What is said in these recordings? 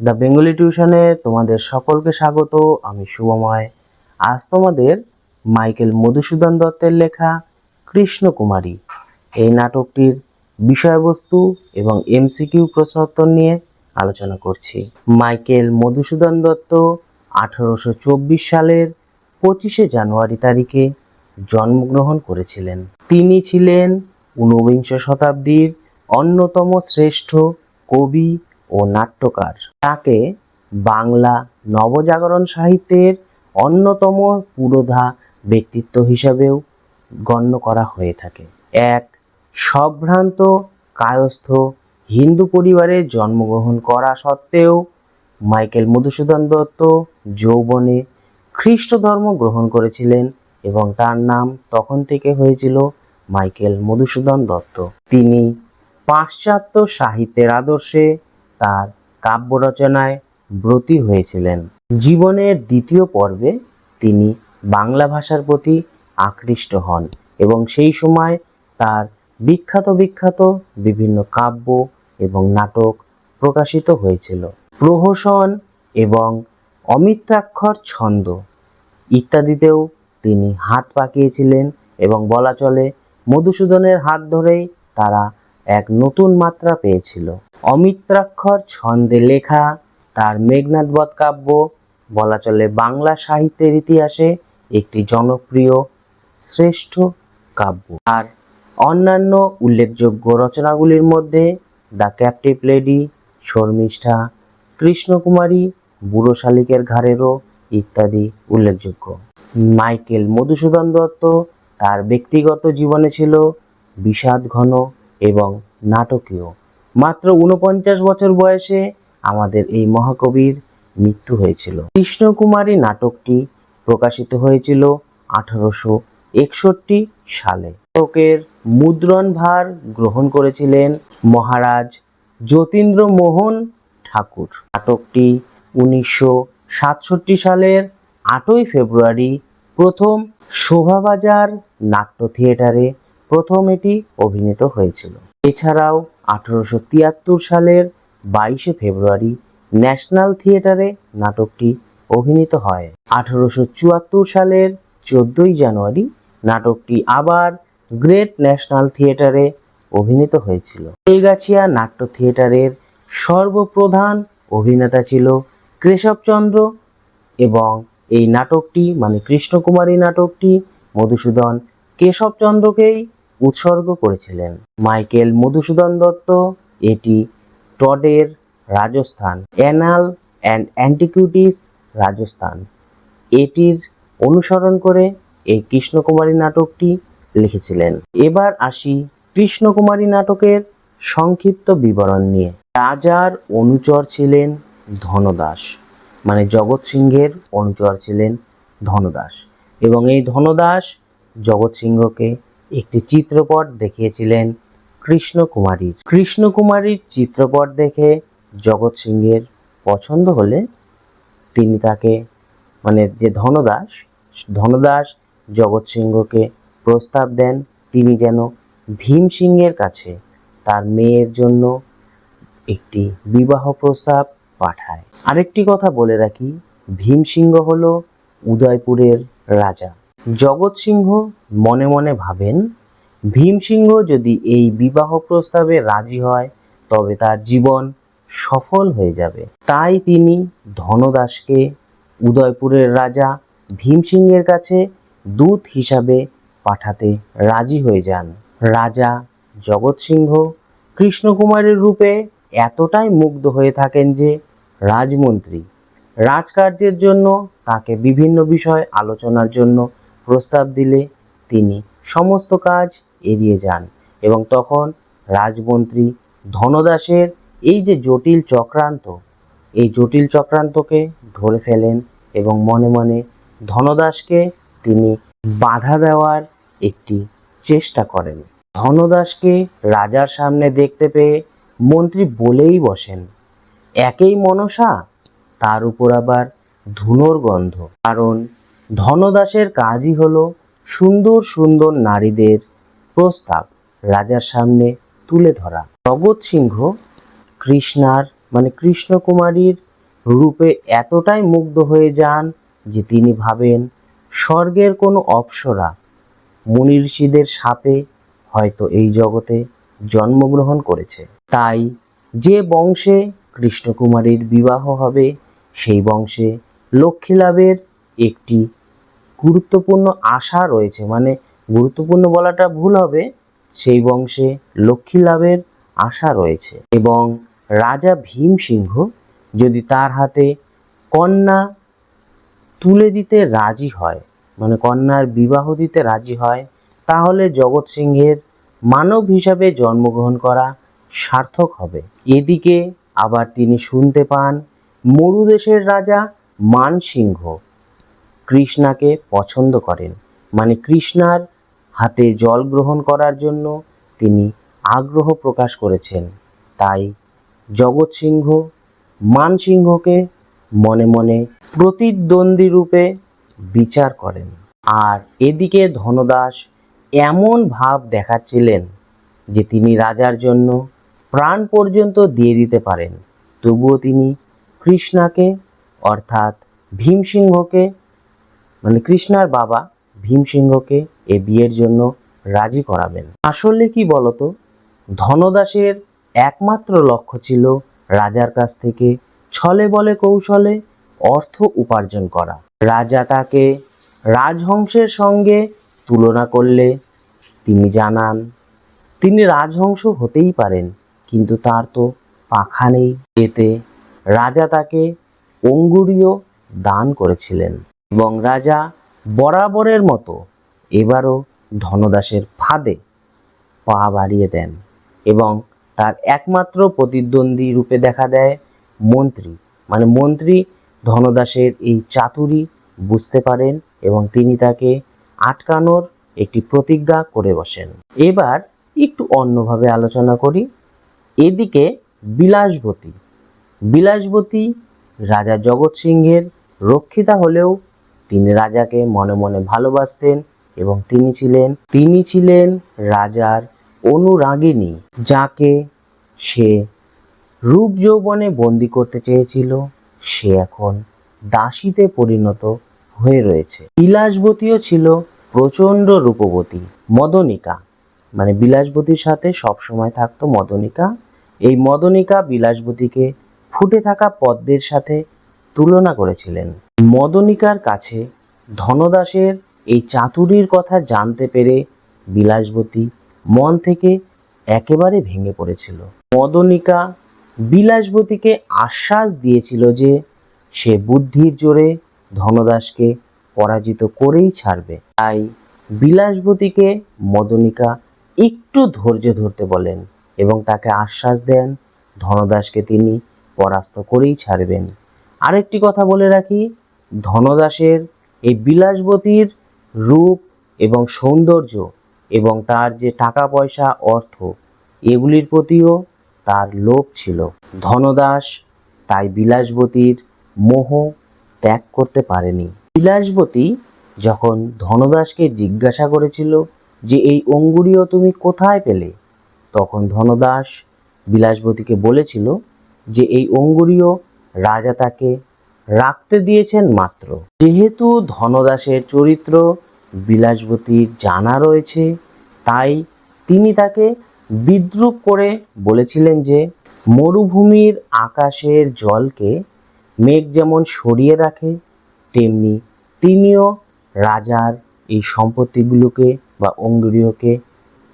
The Bengali টিউশনে তোমাদের সকলকে স্বাগত, আমি শুভময়। আজ তোমাদের মাইকেল মধুসূদন দত্তের লেখা কৃষ্ণকুমারী। এই নাটকটির বিষয়বস্তু এবং এমসিকিউ প্রশ্নোত্তর নিয়ে আলোচনা করছি। মাইকেল মধুসূদন দত্ত আঠারোশো চব্বিশ সালের পঁচিশে জানুয়ারি তারিখে জন্মগ্রহণ করেছিলেন। তিনি ছিলেন ঊনবিংশ শতাব্দীর অন্যতম শ্রেষ্ঠ কবি ও নাট্যকার। তাকে বাংলা নবজাগরণ সাহিত্যের অন্যতম পুরোধা ব্যক্তিত্ব হিসাবেও গণ্য করা হয়ে থাকে। এক সম্ভ্রান্ত কায়স্থ হিন্দু পরিবারে জন্মগ্রহণ করা সত্ত্বেও মাইকেল মধুসূদন দত্ত যৌবনে খ্রিস্ট ধর্ম গ্রহণ করেছিলেন এবং তার নাম তখন থেকে হয়েছিল মাইকেল মধুসূদন দত্ত। তিনি পাশ্চাত্য সাহিত্যের আদর্শে তার কাব্য রচনায় ব্রতী হয়েছিলেন। জীবনের দ্বিতীয় পর্বে তিনি বাংলা ভাষার প্রতি আকৃষ্ট হন এবং সেই সময় তার বিখ্যাত বিখ্যাত বিভিন্ন কাব্য এবং নাটক প্রকাশিত হয়েছিল। প্রহসন এবং অমিত্রাক্ষর ছন্দ ইত্যাদিতেও তিনি হাত পাকিয়েছিলেন এবং বলা চলে মধুসূদনের হাত ধরেই তারা নতুন মাত্রা পেয়েছিল। অমিত্রাক্ষর ছন্দে লেখা, তার মেঘনাথবধ কাব্য, বলা চলে বাংলা সাহিত্যের ইতিহাসে একটি জনপ্রিয় শ্রেষ্ঠ কাব্য। আর অন্যান্য উল্লেখযোগ্য রচনাগুলির মধ্যে the captive lady, Sharmishtha, Krishnakumari, বুড়ো শালিকের ঘাড়েরও ইত্যাদি উল্লেখযোগ্য। মাইকেল মধুসূদন দত্ত, তার ব্যক্তিগত জীবনে ছিল বিষাদ ঘন এবং নাটকীয়। মাত্র উনপঞ্চাশ বছর বয়সে আমাদের এই মহাকবির মৃত্যু হয়েছিল। কৃষ্ণকুমারী নাটকটি প্রকাশিত হয়েছিল আঠারোশো একষট্টি সালে। নাটকের মুদ্রণ ভার গ্রহণ করেছিলেন মহারাজ যতীন্দ্র মোহন ঠাকুর। নাটকটি উনিশশো সাতষট্টি সালের আটই ফেব্রুয়ারি প্রথম শোভাবাজার নাট্য থিয়েটারে প্রথম এটি অভিনীত হয়েছিল। এছাড়াও আঠারোশো তিয়াত্তর সালের বাইশে ফেব্রুয়ারি ন্যাশনাল থিয়েটারে নাটকটি অভিনীত হয়। আঠারোশো চুয়াত্তর সালের চোদ্দই জানুয়ারি নাটকটি আবার গ্রেট ন্যাশনাল থিয়েটারে অভিনীত হয়েছিল। বেলগাছিয়া নাট্য থিয়েটারের সর্বপ্রধান অভিনেতা ছিল কেশবচন্দ্র এবং এই নাটকটি মানে কৃষ্ণকুমারী নাটকটি, মধুসূদন কেশবচন্দ্রকেই উৎসর্গ করেছিলেন। মাইকেল মধুসূদন দত্ত, এটি টডের Rajasthan. Annal and antiquities Rajasthan. এটির অনুসরণ করে এই কৃষ্ণকুমারী নাটকটি লিখেছিলেন। এবার আসি কৃষ্ণকুমারী নাটকের সংক্ষিপ্ত বিবরণ নিয়ে। রাজার অনুচর ছিলেন ধনদাস মানে জগৎ সিংহের অনুচর ছিলেন ধনদাস। এবং এই ধনদাস জগৎ সিংহকে একটি চিত্রপট দেখিয়েছিলেন কৃষ্ণকুমারীর। কৃষ্ণকুমারীর চিত্রপট দেখে জগৎ সিংহের পছন্দ হলে তিনি তাকে মানে যে ধনদাস ধনদাস জগৎ সিংহকে প্রস্তাব দেন, তিনি যেন ভীম সিংহের কাছে তার মেয়ের জন্য একটি বিবাহ প্রস্তাব পাঠায়। আরেকটি কথা বলে রাখি, ভীম সিংহ হল উদয়পুরের রাজা। জগৎ সিংহ মনে মনে ভাবেন, ভীম সিংহ যদি এই বিবাহ প্রস্তাবে রাজি হয়, তবে তার জীবন সফল হয়ে যাবে। তাই তিনি ধনদাসকে উদয়পুরের রাজা ভীম সিংহের কাছে দূত হিসাবে পাঠাতে রাজি হয়ে যান। রাজা জগৎ সিংহ কৃষ্ণকুমারের রূপে এতটাই মুগ্ধ হয়ে থাকেন যে রাজমন্ত্রী, রাজকার্যের জন্য তাকে বিভিন্ন বিষয় আলোচনার জন্য প্রস্তাব দিলে তিনি সমস্ত কাজ এড়িয়ে যান এবং তখন রাজমন্ত্রী ধনদাসের এই যে জটিল চক্রান্ত, এই জটিল চক্রান্তকে ধরে ফেলেন এবং মনে মনে ধনদাসকে তিনি বাধা দেওয়ার একটি চেষ্টা করেন। ধনদাসকে রাজার সামনে দেখতে পেয়ে মন্ত্রী বলেই বসেন, একেই মনসা, তার উপর আবার ধুনোর গন্ধ। কারণ ধনদাসের কাজই হলো সুন্দর সুন্দর নারীদের প্রস্তাব রাজার সামনে তুলে ধরা। জগৎ সিংহ কৃষ্ণার মানে কৃষ্ণকুমারীর রূপে এতটাই মুগ্ধ হয়ে যান যে তিনি ভাবেন, স্বর্গের কোনো অপ্সরা মুনি ঋষিদের সাপে হয়তো এই জগতে জন্মগ্রহণ করেছে। তাই যে বংশে কৃষ্ণকুমারীর বিবাহ হবে, সেই বংশে লক্ষ্মী লাভের একটি গুরুত্বপূর্ণ আশা রয়েছে। মানে গুরুত্বপূর্ণ বলাটা ভুল হবে, সেই বংশে লক্ষ্মী লাভের আশা রয়েছে। এবং রাজা ভীম সিংহ যদি তার হাতে কন্যা তুলে দিতে রাজি হয় মানে কন্যার বিবাহ দিতে রাজি হয়, তাহলে জগৎ সিংহের মানব হিসাবে জন্মগ্রহণ করা সার্থক হবে। এদিকে আবার তিনি শুনতে পান মরুদেশের রাজা মানসিংহ। কৃষ্ণাকে পছন্দ করেন। মানে কৃষ্ণার হাতে জল গ্রহণ করার জন্য তিনি আগ্রহ প্রকাশ করেছেন। তাই জগৎ সিংহ মানসিংহকে মনে মনে প্রতিদ্বন্দ্বী রূপে বিচার করেন। আর এদিকে ধনদাস এমন ভাব দেখাচ্ছিলেন যে তিনি রাজার জন্য প্রাণ পর্যন্ত দিয়ে দিতে পারেন। তবুও তিনি কৃষ্ণাকে, অর্থাৎ ভীমসিংহকে মানে কৃষ্ণার বাবা ভীমসিংহকে এ বিয়ের জন্য রাজি করাবেন। আসলে কি বলতো? ধনদাসের একমাত্র লক্ষ্য ছিল রাজার কাছ থেকে ছলে বলে কৌশলে অর্থ উপার্জন করা। রাজা তাকে রাজহংসের সঙ্গে তুলনা করলে তিনি জানান, তিনি রাজহংস হতেই পারেন, কিন্তু তার তো পাখা নেই। এতে রাজা তাকে অঙ্গুরীয় দান করেছিলেন। এবং রাজা বরাবরের মতো এবারও ধনদাসের ফাঁদে পা বাড়িয়ে দেন এবং তার একমাত্র প্রতিদ্বন্দ্বী রূপে দেখা দেয় মন্ত্রী। মানে মন্ত্রী ধনদাসের এই চাতুরি বুঝতে পারেন এবং তিনি তাকে আটকানোর একটি প্রতিজ্ঞা করে বসেন। এবার একটু অন্যভাবে আলোচনা করি। এদিকে বিলাসবতী। বিলাসবতী রাজা জগৎ সিংহের রক্ষিতা হলেও তিনি রাজাকে মনে মনে ভালোবাসতেন এবং তিনি ছিলেন তিনি ছিলেন রাজার অনুরাগিনী, যাকে সে রূপ যৌবনে বন্দি করতে চেয়েছিল। সে এখন দাসীতে পরিণত হয়ে রয়েছে। বিলাসবতীও ছিল প্রচণ্ড রূপবতী, মদনিকা। মানে বিলাসবতীর সাথে সবসময় থাকতো মদনিকা। এই মদনিকা বিলাসবতীকে ফুটে থাকা পদ্মের সাথে তুলনা করেছিলেন। মদনিকার কাছে ধনদাসের এই চাতুরির কথা জানতে পেরে বিলাসবতী মন থেকে একেবারে ভেঙে পড়েছিল। মদনিকা বিলাসবতীকে আশ্বাস দিয়েছিল যে সে বুদ্ধির জোরে ধনদাসকে পরাজিত করেই ছাড়বে। তাই বিলাসবতীকে মদনিকা একটু ধৈর্য ধরতে বলেন এবং তাকে আশ্বাস দেন, ধনদাসকে তিনি পরাস্ত করেই ছাড়বেন। আরেকটি কথা বলে রাখি, ধনদাসের এই বিলাসবতীর রূপ এবং সৌন্দর্য এবং তার যে টাকা পয়সা অর্থ, এগুলির প্রতিও তার লোভ ছিল। ধনদাস তাই বিলাসবতীর মোহ ত্যাগ করতে পারেনি। বিলাসবতী যখন ধনদাসকে জিজ্ঞাসা করেছিল যে, এই অঙ্গুরীয় তুমি কোথায় পেলে? তখন ধনদাস বিলাসবতীকে বলেছিল যে, এই অঙ্গুরীয় রাজা তাকে রাখতে দিয়েছেন মাত্র। যেহেতু ধনদাসের চরিত্র বিলাসবতীর জানা রয়েছে, তাই তিনি তাকে বিদ্রুপ করে বলেছিলেন যে, মরুভূমির আকাশের জলকে মেঘ যেমন সরিয়ে রাখে, তেমনি তিনিও রাজার এই সম্পত্তিগুলোকে বা অঙ্গুরীয়কে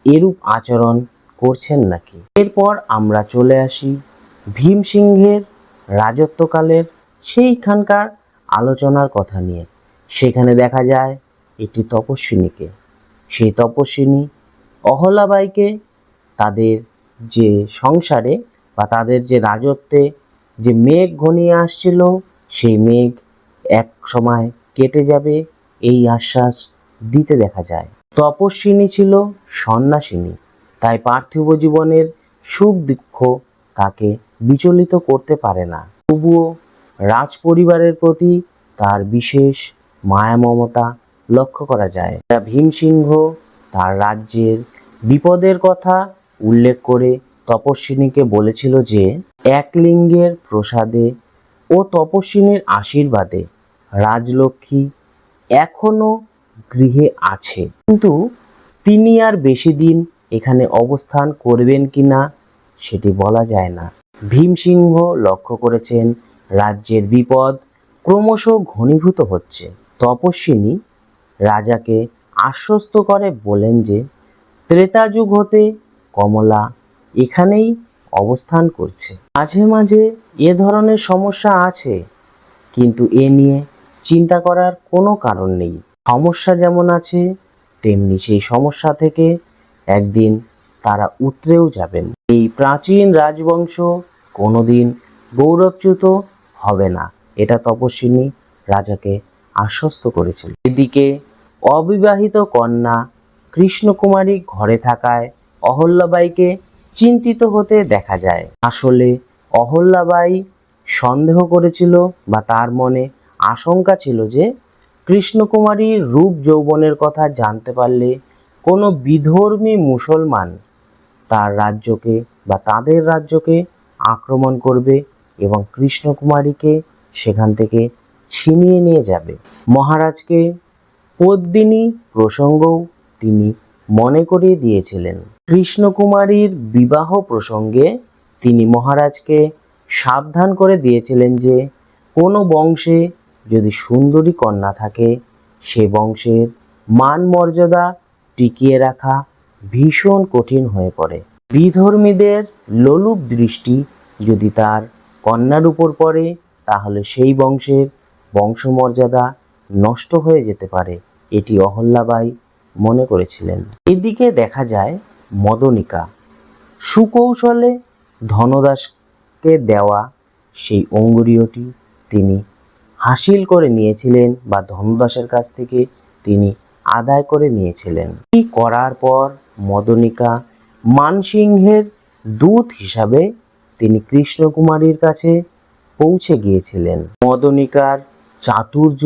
এরূপ আচরণ করছেন নাকি? এরপর আমরা চলে আসি ভীমসিংহের রাজত্বকালের সেইখানকার আলোচনার কথা নিয়ে। সেখানে দেখা যায় একটি তপস্বিনীকে। সেই তপস্বিনী অহলাবাইকে তাদের যে সংসারে বা তাদের যে রাজত্বে যে মেঘ ঘনিয়ে আসছিল, সেই মেঘ এক সময় কেটে যাবে এই আশ্বাস দিতে দেখা যায়। তপস্বিনী ছিল সন্ন্যাসিনী। তাই পার্থিব জীবনের সুখ দুঃখ তাকে বিচলিত করতে পারে না। তবুও রাজ পরিবারের প্রতি তার বিশেষ মায়া মমতা লক্ষ্য করা যায়। ভীমসিংহ তার রাজ্যের বিপদের কথা উল্লেখ করে তপস্বিনীকে বলেছিল যে এক লিঙ্গের প্রসাদে ও তপস্বিনীর আশীর্বাদে রাজলক্ষ্মী এখনও গৃহে আছে। কিন্তু তিনি আর বেশি দিন এখানে অবস্থান করবেন কি না সেটি বলা যায় না। ভীমসিংহ লক্ষ্য করেছেন, রাজ্যের বিপদ ক্রমশ ঘনীভূত হচ্ছে। তপস্বিনী রাজাকে আশ্বস্ত করে বলেন যে, ত্রেতা যুগ হতে কমলা এখানেই অবস্থান করছে। মাঝে মাঝে এ ধরনের সমস্যা আছে, কিন্তু এ নিয়ে চিন্তা করার কোনো কারণ নেই। সমস্যা যেমন আছে, তেমনি সেই সমস্যা থেকে একদিন তারা উতরেও যাবেন। এই প্রাচীন রাজবংশ কোনোদিন গৌরবচ্যুত হবে না। এটা তপস্বিনী রাজাকে আশ্বস্ত করেছিল। এদিকে অবিবাহিত কন্যা কৃষ্ণকুমারী ঘরে থাকায় অহল্যাবাইকে চিন্তিত হতে দেখা যায়। আসলে অহল্যাবাই সন্দেহ করেছিল বা তার মনে আশঙ্কা ছিল যে কৃষ্ণকুমারীর রূপ যৌবনের কথা জানতে পারলে কোনো বিধর্মী মুসলমান তার রাজ্যকে বা তাদের রাজ্যকে আক্রমণ করবে এবং কৃষ্ণকুমারীকে সেখান থেকে ছিনিয়ে নিয়ে যাবে। মহারাজকে পদ্মিনী প্রসঙ্গও তিনি মনে করিয়ে দিয়েছিলেন। কৃষ্ণকুমারীর বিবাহ প্রসঙ্গে তিনি মহারাজকে সাবধান করে দিয়েছিলেন যে, কোনো বংশে যদি সুন্দরী কন্যা থাকে, সে বংশের মান মর্যাদা টিকিয়ে রাখা ভীষণ কঠিন হয়ে পড়ে। বিধর্মীদের লোলুপ দৃষ্টি যদি তার কন্যার উপর পড়ে, তাহলে সেই বংশের বংশমর্যাদা নষ্ট হয়ে যেতে পারে, এটি অহল্যাবাই মনে করেছিলেন। এদিকে দেখা যায় মদনিকা। সুকৌশলে ধনদাসকে দেওয়া সেই অঙ্গুরীয়টি তিনি হাসিল করে নিয়েছিলেন বা ধনদাসের কাছ থেকে তিনি আদায় করে নিয়েছিলেন। করার পর মদনিকা মানসিংহের দূত হিসাবে তিনি কৃষ্ণকুমারীর কাছে পৌঁছে গিয়েছিলেন। মদনিকার চাতুর্য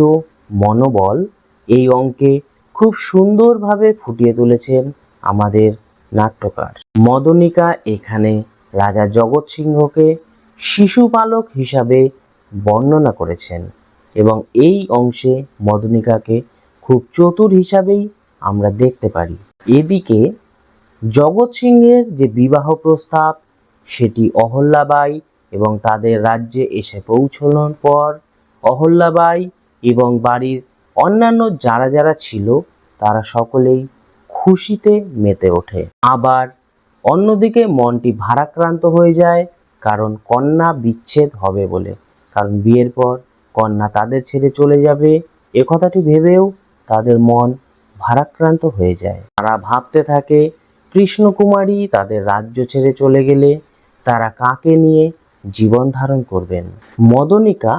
মনোবল এই অঙ্কে খুব সুন্দরভাবে ফুটিয়ে তুলেছেন আমাদের নাট্যকার। মদনিকা এখানে রাজা জগৎ সিংহকে শিশুপালক হিসাবে বর্ণনা করেছেন এবং এই অংশে মদনিকাকে খুব চতুর হিসাবেই আমরা দেখতে পারি। এদিকে জগৎ সিংহের যে বিবাহ প্রস্তাব, সেটি অহল্যাবাই এবং তাদের রাজ্যে এসে পৌঁছানোর পর অহল্যাবাই এবং বাড়ির অন্যান্য যারা যারা ছিল, তারা সকলেই খুশিতে মেতে ওঠে। আবার অন্যদিকে মনটি ভারাক্রান্ত হয়ে যায়, কারণ কন্যা বিচ্ছেদ হবে বলে। কারণ বিয়ের পর কন্যা তাদের ছেড়ে চলে যাবে, এ কথাটি ভেবেও তাদের মন ভারাক্রান্ত হয়ে যায়। তারা ভাবতে থাকে, কৃষ্ণকুমারী তাদের রাজ্য ছেড়ে চলে গেলে তারা কাকে নিয়ে জীবন ধারণ করবেন? মদনিকা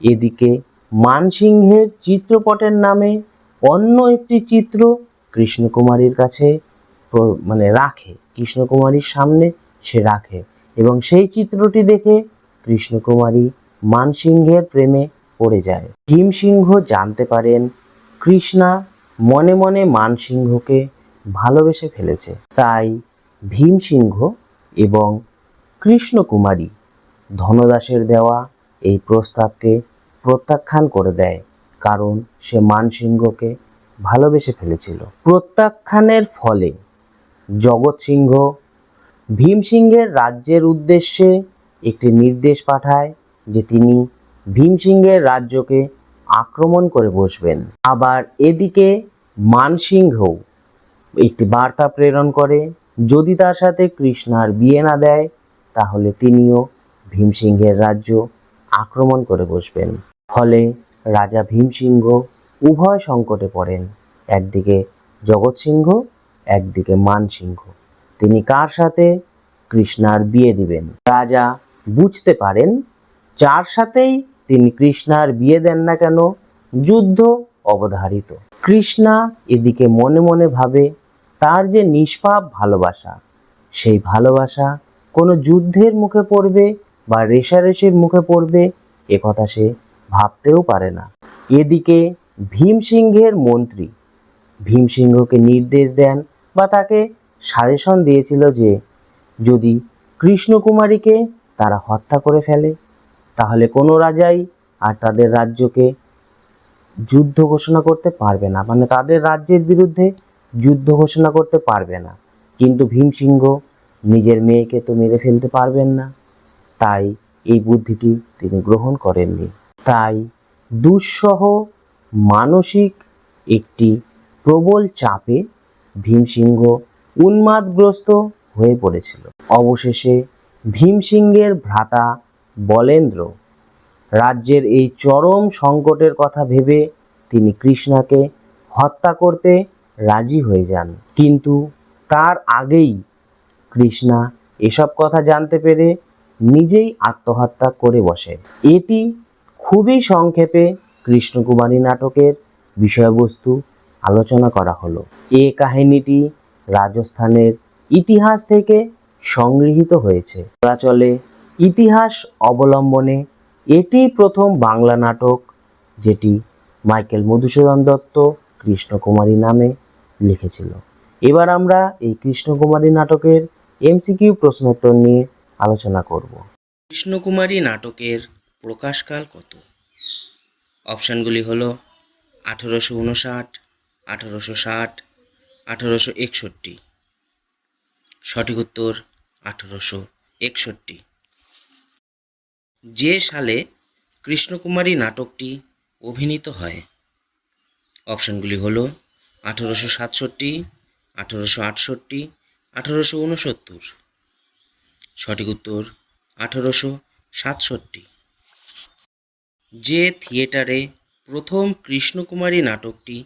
এদিকে মানসিংহের চিত্রপটের নামে অন্য একটি চিত্র কৃষ্ণকুমারীর কাছে মানে রাখে। কৃষ্ণকুমারীর সামনে সে রাখে এবং সেই চিত্রটি দেখে কৃষ্ণকুমারী মানসিংহের প্রেমে পড়ে যায়। ভীমসিংহ জানতে পারেন, কৃষ্ণা মনে মনে মানসিংহকে ভালোবেসে ফেলেছে। তাই ভীমসিংহ এবং কৃষ্ণকুমারী ধনদাসের দেওয়া এই প্রস্তাবকে প্রত্যাখ্যান করে দেয়, কারণ সে মানসিংহকে ভালোবেসে ফেলেছিল। প্রত্যাখ্যানের ফলে জগৎ সিংহ ভীমসিংহের রাজ্যের উদ্দেশ্যে একটি নির্দেশ পাঠায় যে তিনি ভীমসিংহের রাজ্যকে আক্রমণ করে বসবেন। আবার এদিকে মানসিংহও একটি বার্তা প্রেরণ করে, যদি তার সাথে কৃষ্ণার বিয়ে না দেয়, তাহলে তিনিও ভীমসিংহের রাজ্য আক্রমণ করে বসবেন। ফলে রাজা ভীমসিংহ উভয় সংকটে পড়েন। একদিকে জগৎ সিংহ একদিকে মানসিংহ। তিনি কার সাথে কৃষ্ণার বিয়ে দিবেন? রাজা বুঝতে পারেন, যার সাথেই তিনি কৃষ্ণার বিয়ে দেন না কেন? যুদ্ধ অবধারিত। কৃষ্ণা এদিকে মনে মনে ভাবে, তার যে নিষ্পাপ ভালোবাসা, সেই ভালোবাসা কোনো যুদ্ধের মুখে পড়বে বা রেশারেশির মুখে পড়বে, এ কথা সে ভাবতেও পারে না। এদিকে ভীমসিংহের মন্ত্রী ভীমসিংহকে নির্দেশ দেন বা তাকে সাজেশন দিয়েছিল যে, যদি কৃষ্ণকুমারীকে তারা হত্যা করে ফেলে তাহলে কোনো রাজাই আর তাদের রাজ্যকে যুদ্ধ ঘোষণা করতে পারবে না। মানে তাদের রাজ্যের বিরুদ্ধে যুদ্ধ ঘোষণা করতে পারবে না। কিন্তু ভীমসিংহ নিজের মেয়েকে তো মেরে ফেলতে পারবেন না। তাই এই বুদ্ধিটি তিনি গ্রহণ করেননি। তাই দুঃসহ মানসিক একটি প্রবল চাপে ভীমসিংহ উন্মাদগ্রস্ত হয়ে পড়েছিল। অবশেষে ভীমসিংহের ভ্রাতা বলেন্দ্র, রাজ্যের এই চরম সংকটের কথা ভেবে তিনি কৃষ্ণাকে হত্যা করতে রাজি হয়ে যান। কিন্তু তার আগেই কৃষ্ণা এসব কথা জানতে পেরে নিজেই আত্মহত্যা করে বসে। এটি খুবই সংক্ষেপে কৃষ্ণকুমারী নাটকের বিষয়বস্তু আলোচনা করা হলো। এ কাহিনীটি রাজস্থানের ইতিহাস থেকে সংগৃহীত হয়েছে। চলে ইতিহাস অবলম্বনে এটি প্রথম বাংলা নাটক, যেটি মাইকেল মধুসূদন দত্ত কৃষ্ণকুমারী নামে লিখেছিল। এবার আমরা এই কৃষ্ণকুমারী নাটকের এমসিকিউ প্রশ্নোত্তর নিয়ে আলোচনা করব। কৃষ্ণকুমারী নাটকের প্রকাশকাল কত? অপশানগুলি হলো আঠেরোশো উনষাট, আঠেরোশো ষাট, আঠেরোশো একষট্টি। সঠিক উত্তর আঠেরোশো একষট্টি। যে সালে কৃষ্ণকুমারী নাটকটি অভিনীত হয়। অপশানগুলি হল আঠেরোশো সাতষট্টি, আঠেরোশো আটষট্টি, আঠেরোশো উনসত্তর। সঠিক উত্তর আঠেরোশো সাতষট্টি। যে থিয়েটারে প্রথম কৃষ্ণকুমারী নাটকটি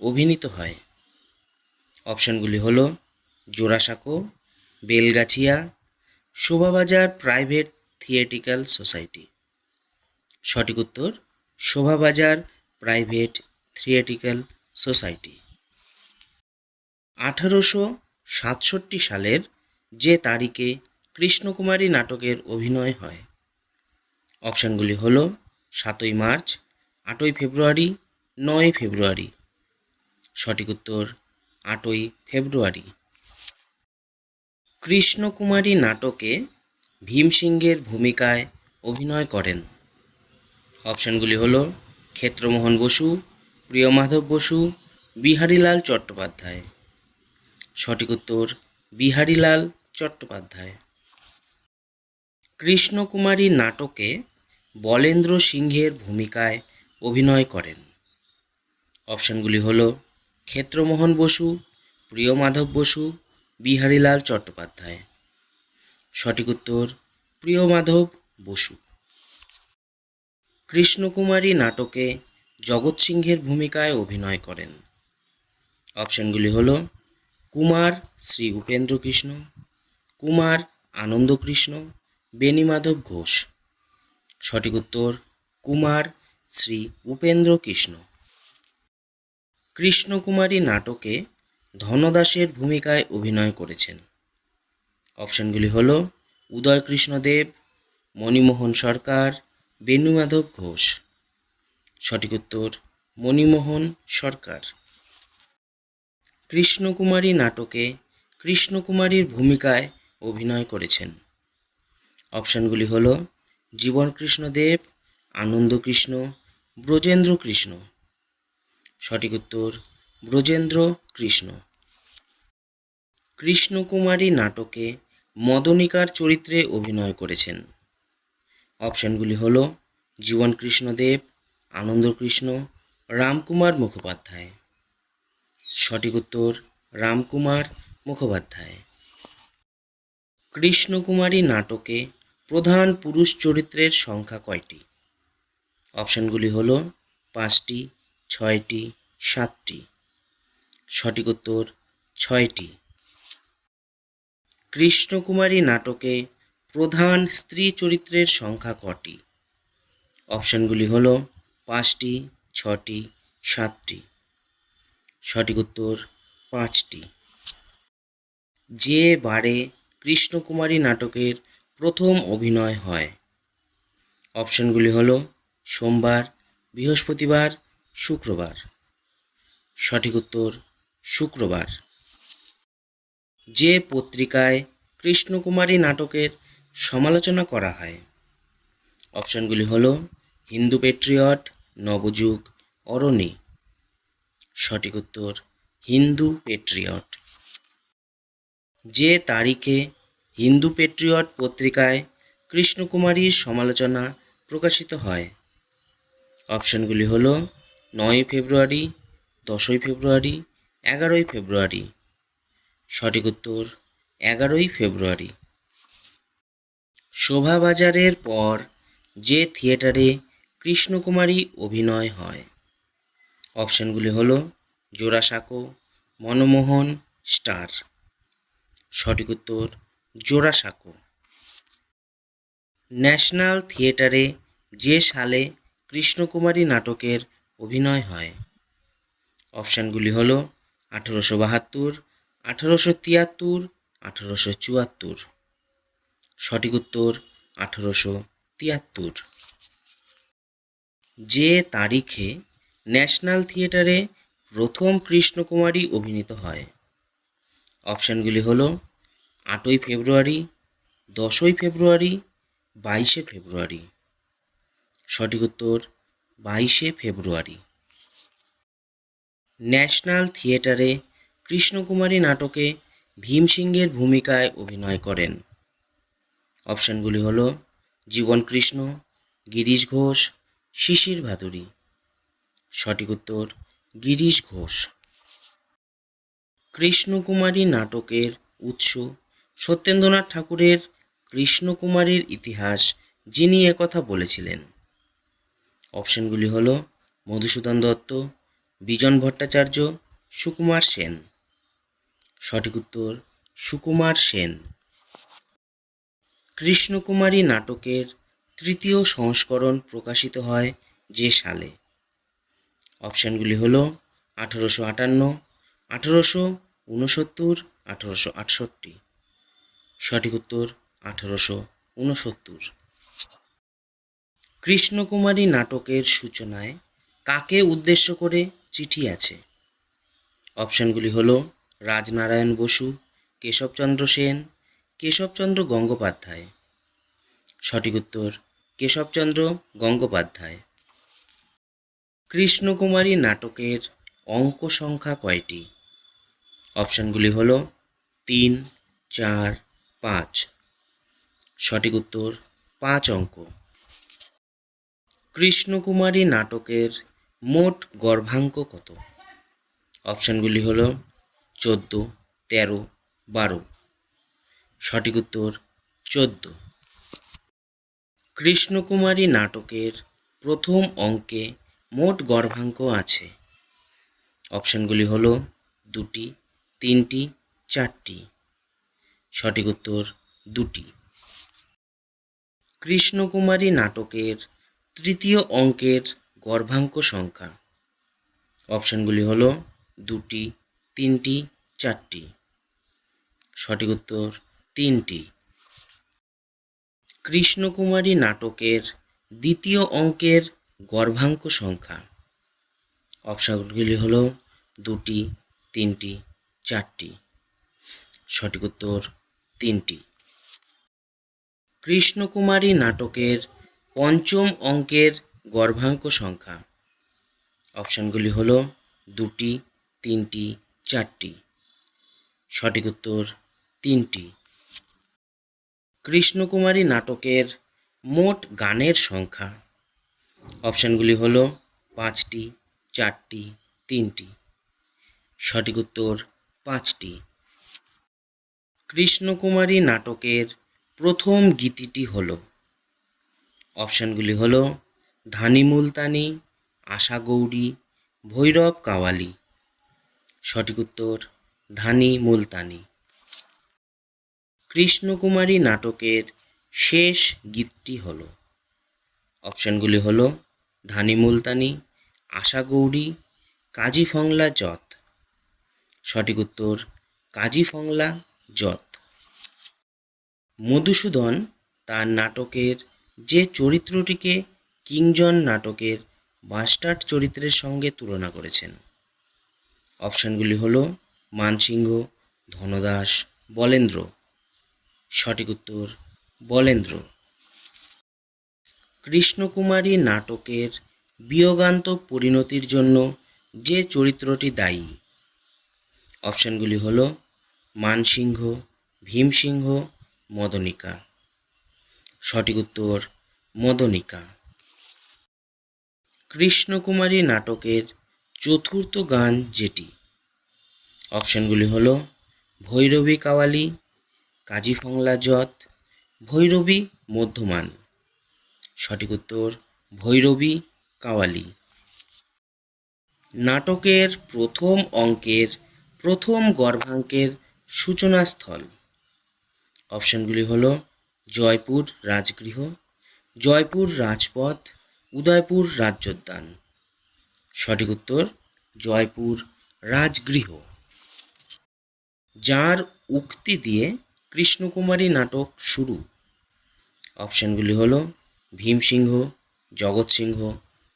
অভিনীত হয়, অপশানগুলি হল Jorasanko, Belgachia, Shobhabazar private theatrical society. সঠিক উত্তর, শোভাবাজার প্রাইভেট থিয়েটিক্যাল সোসাইটি। আঠারোশো সাতষট্টি সালের যে তারিখে কৃষ্ণকুমারী নাটকের অভিনয় হয়। অপশানগুলি হল, সাতই মার্চ, আটই ফেব্রুয়ারি, নয় ফেব্রুয়ারি। সঠিক উত্তর, আটই ফেব্রুয়ারি। কৃষ্ণকুমারী নাটকে ভীমসিংহের ভূমিকায় অভিনয় করেন। অপশানগুলি হল ক্ষেত্রমোহন বসু, প্রিয়মাধব বসু, বিহারীলাল চট্টোপাধ্যায়। সঠিক উত্তর, বিহারীলাল চট্টোপাধ্যায়। কৃষ্ণকুমারী নাটকে বলেন্দ্র সিংহের ভূমিকায় অভিনয় করেন। অপশানগুলি হল ক্ষেত্রমোহন বসু, প্রিয়মাধব বসু, বিহারীলাল চট্টোপাধ্যায়। সঠিক উত্তর প্রিয়মাধব বসু। কৃষ্ণকুমারী নাটকে জগৎ সিংহের ভূমিকায় অভিনয় করেন। অপশনগুলি হল কুমার শ্রী উপেন্দ্র কৃষ্ণ কুমার আনন্দকৃষ্ণ, বেণীমাধব ঘোষ। সঠিক উত্তর কুমার শ্রী উপেন্দ্র কৃষ্ণ কৃষ্ণকুমারী নাটকে ধনদাসের ভূমিকায় অভিনয় করেছেন। অপশানগুলি হল উদয় কৃষ্ণদেব মণিমোহন সরকার, বেণুমাধব ঘোষ। সঠিক উত্তর, মণিমোহন সরকার। কৃষ্ণকুমারী নাটকে কৃষ্ণকুমারীর ভূমিকায় অভিনয় করেছেন। অপশানগুলি হল জীবন কৃষ্ণদেব আনন্দ কৃষ্ণ ব্রজেন্দ্র কৃষ্ণ সঠিক উত্তর ব্রজেন্দ্র কৃষ্ণ কৃষ্ণকুমারী নাটকে মদনিকার চরিত্রে অভিনয় করেছেন। অপশানগুলি হল জীবন কৃষ্ণদেব, আনন্দ কৃষ্ণ, রামকুমার মুখোপাধ্যায়। সঠিক উত্তর, রামকুমার মুখোপাধ্যায়। কৃষ্ণকুমারী নাটকে প্রধান পুরুষ চরিত্রের সংখ্যা কয়টি? অপশানগুলি হল পাঁচটি, ছয়টি, সাতটি। সঠিক উত্তর, ছয়টি। কৃষ্ণকুমারী নাটকে প্রধান স্ত্রী চরিত্রের সংখ্যা কটি? অপশানগুলি হল পাঁচটি, ছটি, সাতটি। সঠিক উত্তর পাঁচটি। যে বারে কৃষ্ণকুমারী নাটকের প্রথম অভিনয় হয়। অপশানগুলি হল সোমবার, বৃহস্পতিবার, শুক্রবার। সঠিক উত্তর শুক্রবার। যে পত্রিকায় কৃষ্ণকুমারী নাটকের সমালোচনা করা হয়। অপশানগুলি হলো হিন্দু পেট্রিয়ট, নবযুগ, অরণি। সঠিক উত্তর, হিন্দু পেট্রিয়ট। যে তারিখে হিন্দু পেট্রিয়ট পত্রিকায় কৃষ্ণকুমারীর সমালোচনা প্রকাশিত হয়। অপশানগুলি হলো নয় ফেব্রুয়ারি, দশই ফেব্রুয়ারি, এগারোই ফেব্রুয়ারি। সঠিক উত্তর, এগারোই ফেব্রুয়ারি। শোভাবাজারের পর যে থিয়েটারে কৃষ্ণকুমারী অভিনয় হয়, অপশানগুলি হল জোড়াসাঁকো, মনমোহন, স্টার। সঠিক উত্তর, জোড়াসাঁকো। ন্যাশনাল থিয়েটারে যে সালে কৃষ্ণকুমারী নাটকের অভিনয় হয়, অপশানগুলি হল আঠেরোশো বাহাত্তর আঠেরোশো তিয়াত্তর, আঠেরোশো চুয়াত্তর। সঠিক উত্তর, আঠেরোশো তিয়াত্তর। যে তারিখে ন্যাশনাল থিয়েটারে প্রথম কৃষ্ণকুমারী অভিনীত হয়, অপশানগুলি হল আটই ফেব্রুয়ারি, দশই ফেব্রুয়ারি, বাইশে ফেব্রুয়ারি। সঠিক উত্তর, বাইশে ফেব্রুয়ারি। ন্যাশনাল থিয়েটারে কৃষ্ণকুমারী নাটকে ভীম সিংহের ভূমিকায় অভিনয় করেন। অপশানগুলি হল জীবন কৃষ্ণ, গিরিশ ঘোষ, শিশির ভাদুরী। সঠিক উত্তর, গিরিশ ঘোষ। কৃষ্ণকুমারী নাটকের উৎস সত্যেন্দ্রনাথ ঠাকুরের কৃষ্ণকুমারীর ইতিহাস যিনি একথা বলেছিলেন। অপশানগুলি হল মধুসূদন দত্ত, বিজন ভট্টাচার্য, সুকুমার সেন। সঠিক উত্তর সুকুমার সেন। কৃষ্ণকুমারী নাটকের তৃতীয় সংস্করণ প্রকাশিত হয় যে সালে। অপশানগুলি হলো আঠারোশো আটান্ন, আঠারোশো উনসত্তর, আঠারোশো আটষট্টি। সঠিক উত্তর আঠারোশো উনসত্তর। কৃষ্ণকুমারী নাটকের সূচনায় কাকে উদ্দেশ্য করে চিঠি আছে? অপশানগুলি হলো রাজনারায়ণ বসু, কেশবচন্দ্র সেন, কেশবচন্দ্র গঙ্গোপাধ্যায়। সঠিক উত্তর, কেশবচন্দ্র গঙ্গোপাধ্যায়। কৃষ্ণকুমারী নাটকের অঙ্ক সংখ্যা কয়টি? অপশানগুলি হল তিন, চার, পাঁচ। সঠিক উত্তর, পাঁচ অঙ্ক। কৃষ্ণকুমারী নাটকের মোট গর্ভাঙ্ক কত? অপশানগুলি হলো চোদ্দ, তেরো, বারো। সঠিক উত্তর, চোদ্দ। কৃষ্ণকুমারী নাটকের প্রথম অঙ্কে মোট গর্ভাঙ্ক আছে। অপশানগুলি হল দুটি, তিনটি, চারটি। সঠিক উত্তর, দুটি। কৃষ্ণকুমারী নাটকের তৃতীয় অঙ্কের গর্ভাঙ্ক সংখ্যা। অপশানগুলি হল দুটি, তিনটি চারটি। সঠিক উত্তর তিনটি। কৃষ্ণকুমারী নাটকের দ্বিতীয় অঙ্কের গর্ভাঙ্ক সংখ্যা। অপশানগুলি হল দুটি, তিনটি, চারটি। সঠিক উত্তর তিনটি। কৃষ্ণকুমারী নাটকের পঞ্চম অঙ্কের গর্ভাঙ্ক সংখ্যা। অপশানগুলি হল দুটি, তিনটি, চারটি। সঠিক উত্তর তিনটি। কৃষ্ণকুমারী নাটকের মোট গানের সংখ্যা। অপশানগুলি হল পাঁচটি, চারটি, তিনটি। সঠিক উত্তর পাঁচটি। কৃষ্ণকুমারী নাটকের প্রথম গীতিটি হলো। অপশানগুলি হল ধানি মুলতানি, আশা গৌরী, ভৈরব কাওয়ালি। সঠিক উত্তর ধানি মুলতানি। কৃষ্ণকুমারী নাটকের শেষ গীতটি হল। অপশানগুলি হল, ধানি মুলতানি, আশা গৌরী, কাজী ফংলা জত। সঠিক উত্তর, কাজী ফংলা জত। মধুসূদন তার নাটকের যে চরিত্রটিকে কিংজন নাটকের বাস্টার্ড চরিত্রের সঙ্গে তুলনা করেছেন। অপশানগুলি হলো মানসিংহ, ধনদাস, বলেন্দ্র। সঠিক উত্তর, বলেন্দ্র। কৃষ্ণকুমারী নাটকের বিয়োগান্ত পরিণতির জন্য যে চরিত্রটি দায়ী? অপশানগুলি হল মানসিংহ, ভীমসিংহ, মদনিকা। সঠিক উত্তর, মদনিকা। কৃষ্ণকুমারী নাটকের চতুর্থ গান যেটি? অপশানগুলি হল ভৈরবী কাওয়ালি, কাজী ফংলা জত, ভৈরবী মধ্যমান। সঠিক উত্তর, ভৈরবী কাওয়ালি। নাটকের প্রথম অঙ্কের প্রথম গর্ভাঙ্কের সূচনাস্থল। অপশানগুলি হল জয়পুর রাজগৃহ, জয়পুর রাজপথ, উদয়পুর রাজ্যোদ্যান। সঠিক উত্তর, জয়পুর রাজগৃহ। যার উক্তি দিয়ে কৃষ্ণকুমারী নাটক শুরু। অপশানগুলি হল ভীমসিংহ জগৎ সিংহ,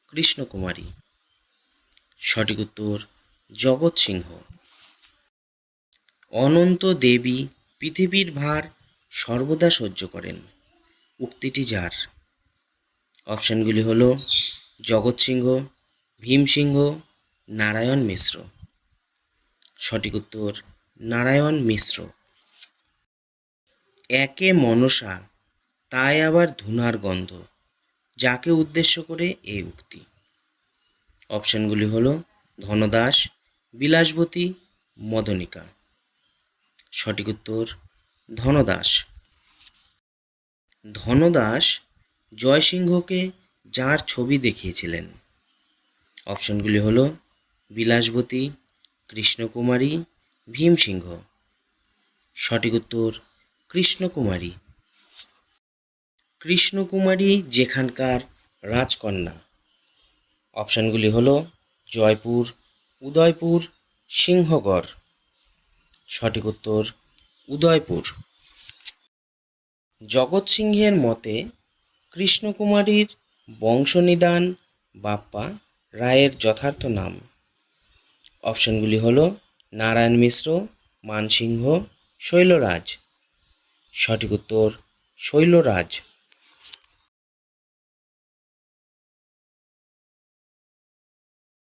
কৃষ্ণকুমারী। সঠিক উত্তর, জগৎ সিংহ। অনন্ত দেবী পৃথিবীর ভার সর্বদা সহ্য করেন। উক্তিটি যার? অপশানগুলি হল জগৎ সিংহ ভীমসিংহ নারায়ণ মিশ্র। সঠিক উত্তর নারায়ণ মিশ্র। একে মনসা, তাই আবার ধুনার গন্ধ, যাকে উদ্দেশ্য করে এই উক্তি। অপশানগুলি হল, ধনদাস, বিলাসবতী, মদনিকা। সঠিক উত্তর, ধনদাস। ধনদাস জয়সিংহকে যার ছবি দেখিয়েছিলেন। অপশনগুলি হল, বিলাসবতী, কৃষ্ণকুমারী ভীমসিংহ। সঠিক উত্তর, কৃষ্ণকুমারী। কৃষ্ণকুমারী যেখানকার রাজকন্যা। অপশানগুলি হল জয়পুর, উদয়পুর, সিংহগড়। সঠিক উত্তর, উদয়পুর। জগৎ সিংহের মতে কৃষ্ণকুমারীর বংশনিদান বাপ্পা রায়ের যথার্থ নাম। অপশানগুলি হল নারায়ণ মিশ্র মানসিংহ শৈলরাজ। সঠিক উত্তর শৈলরাজ।